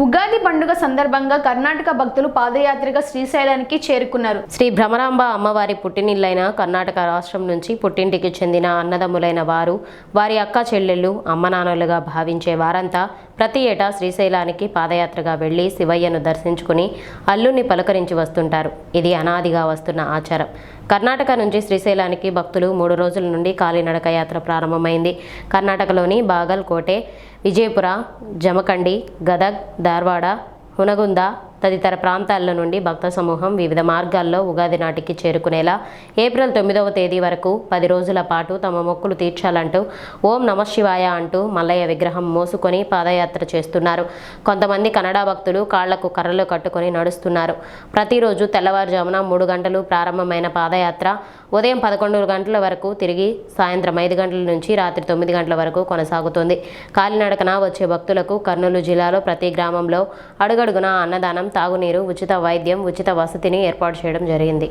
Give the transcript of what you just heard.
ఉగాది పండుగ సందర్భంగా కర్ణాటక భక్తులు పాదయాత్రగా శ్రీశైలానికి చేరుకున్నారు. శ్రీ భ్రమరాంబ అమ్మవారి పుట్టినిల్లైన కర్ణాటక రాష్ట్రం నుంచి పుట్టింటికి చెందిన అన్నదమ్ములైన వారు వారి అక్క చెల్లెళ్ళు అమ్మనాన్నలుగా భావించే వారంతా ప్రతి ఏటా శ్రీశైలానికి పాదయాత్రగా వెళ్ళి శివయ్యను దర్శించుకుని అల్లుని పలకరించి వస్తుంటారు. ఇది అనాదిగా వస్తున్న ఆచారం. కర్ణాటక నుంచి శ్రీశైలానికి భక్తులు మూడు రోజుల నుండి కాలినడక యాత్ర ప్రారంభమైంది. కర్ణాటకలోని బాగల్కోటే విజయపుర జమకండి గదగ్ ధార్వాడ హునగుంద తదితర ప్రాంతాల నుండి భక్త సమూహం వివిధ మార్గాల్లో ఉగాది నాటికి చేరుకునేలా ఏప్రిల్ తొమ్మిదవ తేదీ వరకు పది రోజుల పాటు తమ మొక్కులు తీర్చాలంటూ ఓం నమశివాయ అంటూ మల్లయ్య విగ్రహం మోసుకొని పాదయాత్ర చేస్తున్నారు. కొంతమంది కన్నడ భక్తులు కాళ్ళకు కర్రలు కట్టుకొని నడుస్తున్నారు. ప్రతిరోజు తెల్లవారుజామున మూడు గంటలు ప్రారంభమైన పాదయాత్ర ఉదయం పదకొండు గంటల వరకు తిరిగి సాయంత్రం ఐదు గంటల నుంచి రాత్రి తొమ్మిది గంటల వరకు కొనసాగుతుంది. కాలినడకన వచ్చే భక్తులకు కర్నూలు జిల్లాలో ప్రతి గ్రామంలో అడుగడుగున అన్నదానం తాగునీరు ఉచిత వైద్యం ఉచిత వసతిని ఏర్పాటు చేయడం జరిగింది.